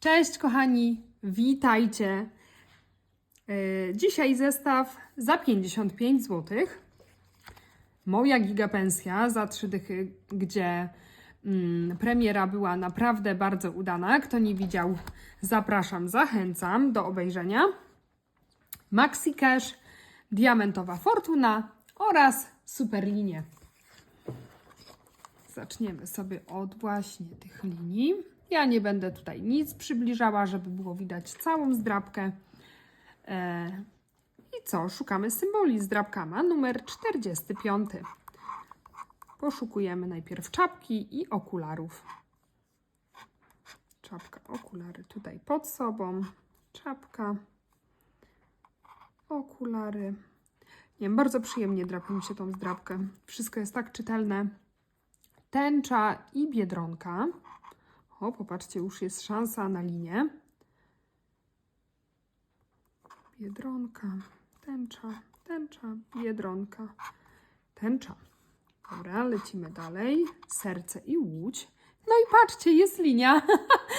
Cześć kochani, witajcie. Yy, Dzisiaj zestaw za 55 zł. Moja gigapensja za 3 dychy, gdzie mm, premiera była naprawdę bardzo udana. Kto nie widział, zapraszam, zachęcam do obejrzenia. Maxi Cash, Diamentowa Fortuna oraz Superlinie. Zaczniemy sobie od właśnie tych linii. Ja nie będę tutaj nic przybliżała, żeby było widać całą zdrabkę. E, I co? Szukamy symboli zdrabkama numer 45. Poszukujemy najpierw czapki i okularów. Czapka, okulary tutaj pod sobą. Czapka, okulary. Nie wiem, bardzo przyjemnie drapie mi się tą zdrabkę. Wszystko jest tak czytelne tęcza i biedronka. O, popatrzcie, już jest szansa na linię. Biedronka, tęcza, tęcza, biedronka, tęcza. Dobra, lecimy dalej. Serce i łódź. No i patrzcie, jest linia.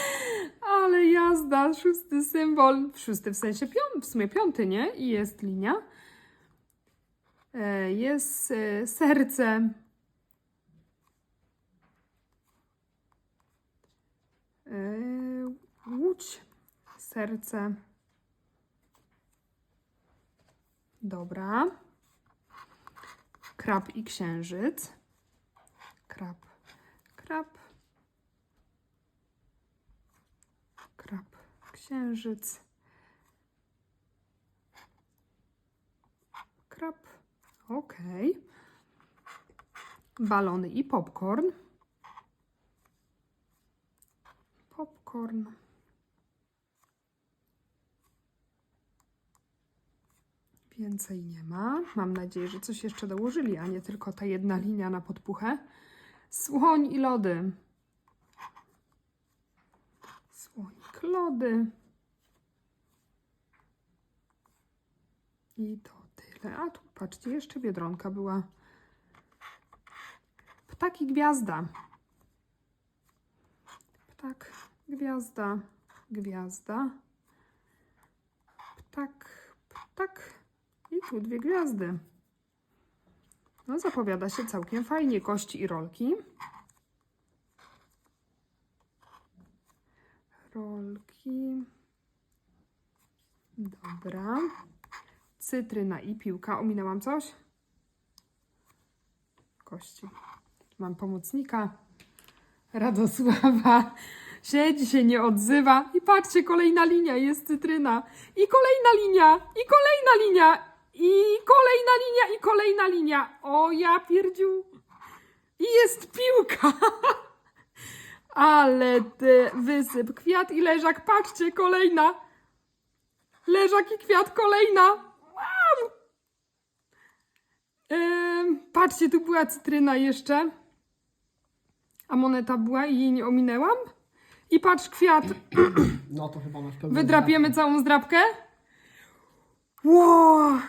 Ale jazda, szósty symbol. Szósty w sensie piąty, w sumie piąty, nie? I jest linia. E, Jest e, serce, Yy, Łódź, serce. Dobra. Krab i księżyc. Krab, krab. Krab, księżyc. Krab. Ok. Balony i popcorn. Popcorn. Więcej nie ma. Mam nadzieję, że coś jeszcze dołożyli, a nie tylko ta jedna linia na podpuchę. Słoń i lody. Słonik, lody. I to tyle. A tu patrzcie, jeszcze biedronka była. Ptaki gwiazda. Ptak, gwiazda, gwiazda. Ptak, ptak. Tu dwie gwiazdy. No, zapowiada się całkiem fajnie. Kości i rolki. Rolki. Dobra. Cytryna i piłka. Ominęłam coś? Kości. Mam pomocnika. Radosława siedzi się, nie odzywa. I patrzcie, kolejna linia, jest cytryna. I kolejna linia, i kolejna linia, i kolejna linia, i kolejna linia. O ja pierdziu. I jest piłka. Ale ty wysyp. Kwiat i leżak, patrzcie, kolejna. Leżak i kwiat, kolejna. Wow. Patrzcie, tu była cytryna jeszcze. A moneta była i jej nie ominęłam? I patrz, kwiat. No to chyba masz pewną Wydrapiemy całą zdrabkę? Wow!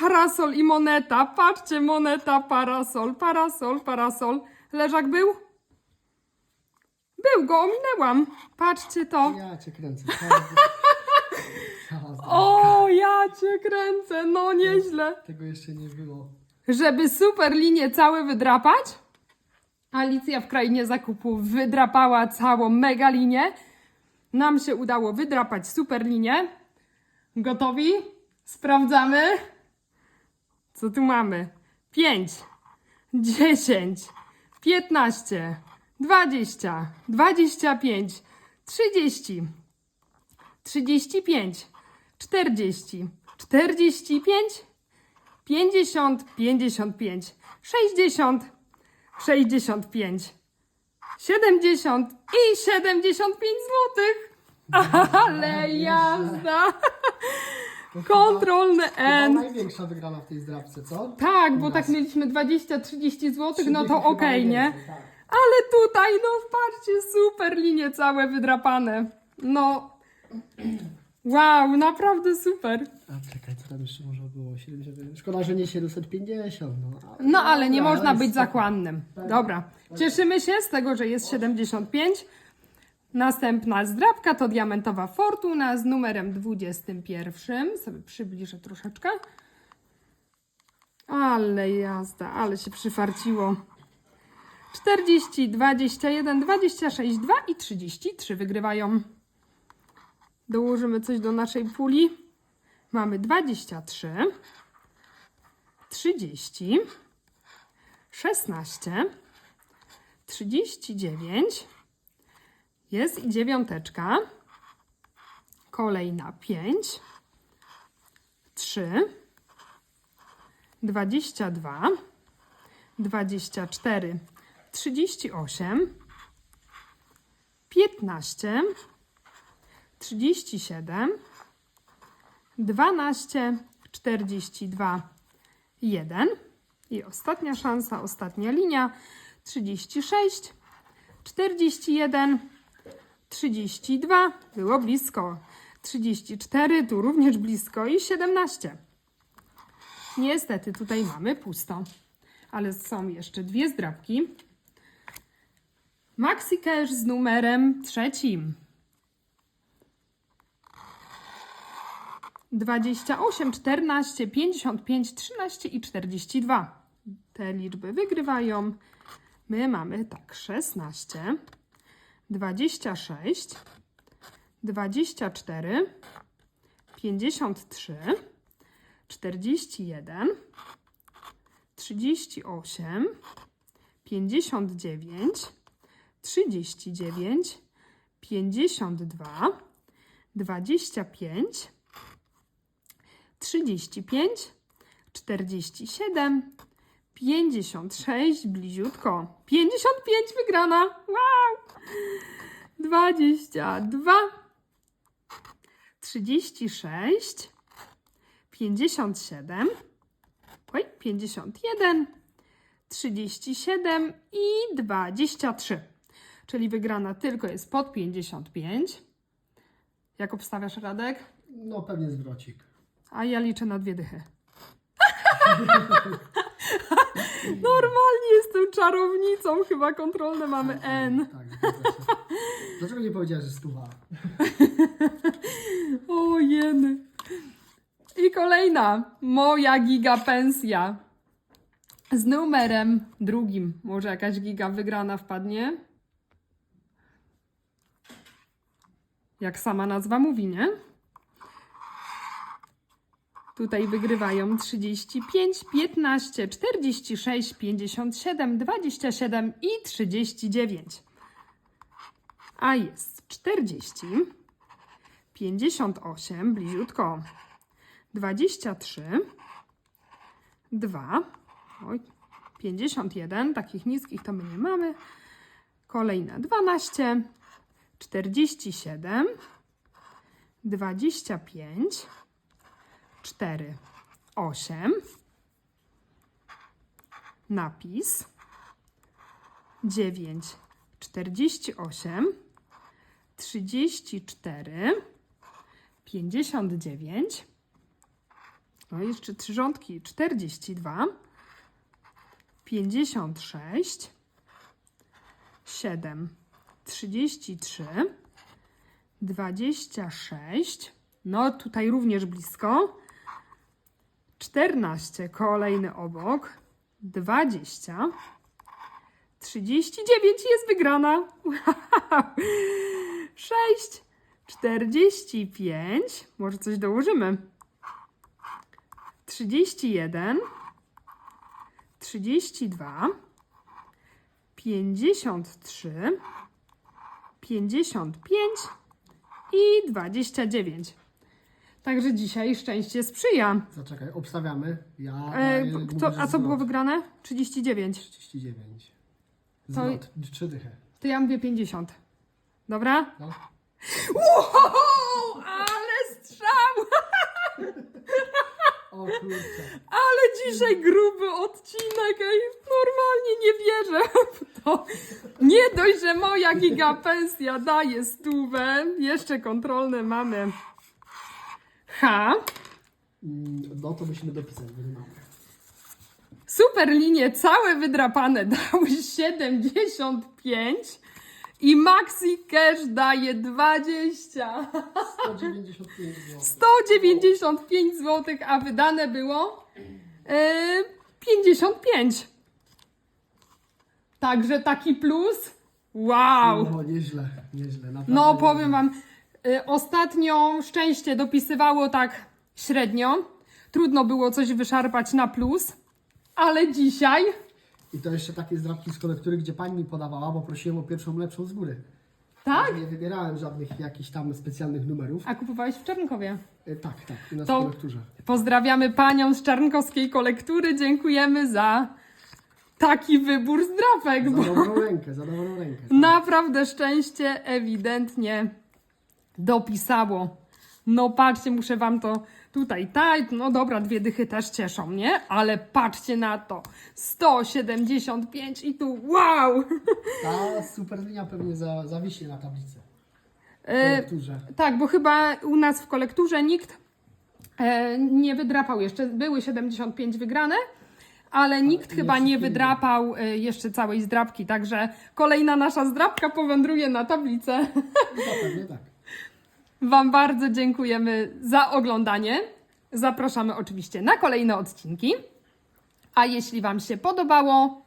Parasol i moneta. Patrzcie, moneta, parasol, parasol, parasol. Leżak był? Był, go ominęłam. Patrzcie to. Ja cię kręcę. O, ja cię kręcę, no nieźle. Tego jeszcze nie było. Żeby super linię całe wydrapać, Alicja w krainie zakupów wydrapała całą mega linię. Nam się udało wydrapać super linię. Gotowi? Sprawdzamy. Co tu mamy? 5, 10, 15, 20, 25, 30, 35, 40, 45, 50, 55, 60, 65, 70 i 75 zł. Ale jazda! Kontrolny Chyba N. największa wygrana w tej zdrabce, co? Tak, bo tak mieliśmy 20-30 zł, no to okej, chyba nie? tak. Ale tutaj, no patrzcie, super linie całe wydrapane. No, wow, naprawdę super. A czekaj, co tam jeszcze może było? 70... Szkoda, że nie 750. No, No, ale nie można być zakładnym. Tak. Dobra, cieszymy się z tego, że jest 75. Następna zdrabka to diamentowa fortuna z numerem 21. Sobie przybliżę troszeczkę. Ale jazda, ale się przyfarciło. 40, 21, 26, 2 i 33 wygrywają. Dołożymy coś do naszej puli. Mamy 23, 30, 16, 39, jest i dziewiąteczka, kolejna 5, 3, 22, 24, 38, 15, 37, 12, 42, 1 i ostatnia szansa, ostatnia linia. 36, 41, 32, było blisko, 34, tu również blisko i 17. Niestety tutaj mamy pusto, ale są jeszcze dwie zdrabki. Maxi Cash z numerem trzecim. 28, 14, 55, 13 i 42. Te liczby wygrywają. My mamy tak 16, 26, 24, 53, 41, 38, 59, 39, 52, 25, 35, 47, 56, bliziutko. 55 wygrana. Wow! 22, 36, 57, oj, 51, 37 i 23. Czyli wygrana tylko jest pod 55. Jak obstawiasz, Radek? No pewnie zwrocik. A ja liczę na dwie dychy. Normalnie jestem czarownicą, chyba kontrolne mamy N. Tak, zgadza się. Dlaczego nie powiedziałeś, że stuwa? O jeny. I kolejna, moja giga pensja. Z numerem drugim. Może jakaś giga wygrana wpadnie? Jak sama nazwa mówi, nie? Tutaj wygrywają 35, 15, 46, 57, 27 i 39. A jest 40, 58, bliziutko, 23, 2, oj, 51, takich niskich to my nie mamy. Kolejne 12, 47, 25, 4, 8, napis. 9, 48, 34, 59, no jeszcze trzy rządki. 42, 56, 7, 33, 26, no tutaj również blisko, 14, kolejny obok, 20, 39 jest wygrana. 6, 45, może coś dołożymy. 31, 32, 53, 55 i 29. Także dzisiaj szczęście sprzyja. Zaczekaj, obstawiamy. Ja E, daję kto, a co było wygrane? 39. 39. To- Zwrot, trzy dychy. To ja mówię 50. Dobra? No. Wow, ale strzał! O kurczę. Ale dzisiaj gruby odcinek, ej, normalnie nie wierzę w to. Nie dość, że moja gigapensja daje stówę, jeszcze kontrolne mamy H. Mm, No to musimy dopisać, bo nie mamy. Super linie całe wydrapane dały 75 I Maxi Cash daje 20. 195 zł. 195 zł, a wydane było e, 55. Także taki plus. Wow. No, nieźle, nieźle. Naprawdę No, powiem Wam, ostatnio szczęście dopisywało tak średnio. Trudno było coś wyszarpać na plus, ale dzisiaj. I to jeszcze takie zdrabki z kolektury, gdzie pani mi podawała, bo prosiłem o pierwszą lepszą z góry. Tak? Nie wybierałem żadnych jakichś tam specjalnych numerów. A kupowałeś w Czarnkowie. E, tak, tak, u nas To- w kolekturze. Pozdrawiamy panią z czarnkowskiej kolektury. Dziękujemy za taki wybór zdrapek, Za bo dobrą rękę, za dobrą rękę. naprawdę szczęście ewidentnie dopisało. No patrzcie, muszę wam to tutaj, tak, no dobra, dwie dychy też cieszą, nie? Ale patrzcie na to, 175 i tu, wow! Ta super linia pewnie za, zawiśnie na tablicy. W E, kolekturze. tak, bo chyba u nas w kolekturze nikt e, nie wydrapał jeszcze, były 75 wygrane, ale nikt nie chyba nie wydrapał e, jeszcze całej zdrapki, także kolejna nasza zdrapka powędruje na tablicę. No pewnie tak. Wam bardzo dziękujemy za oglądanie. Zapraszamy oczywiście na kolejne odcinki. A jeśli Wam się podobało,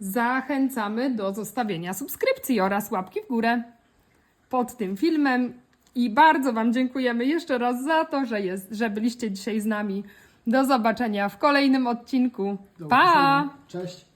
zachęcamy do zostawienia subskrypcji oraz łapki w górę pod tym filmem. I bardzo Wam dziękujemy jeszcze raz za to, że, jest, że byliście dzisiaj z nami. Do zobaczenia w kolejnym odcinku. Do Pa! Cześć.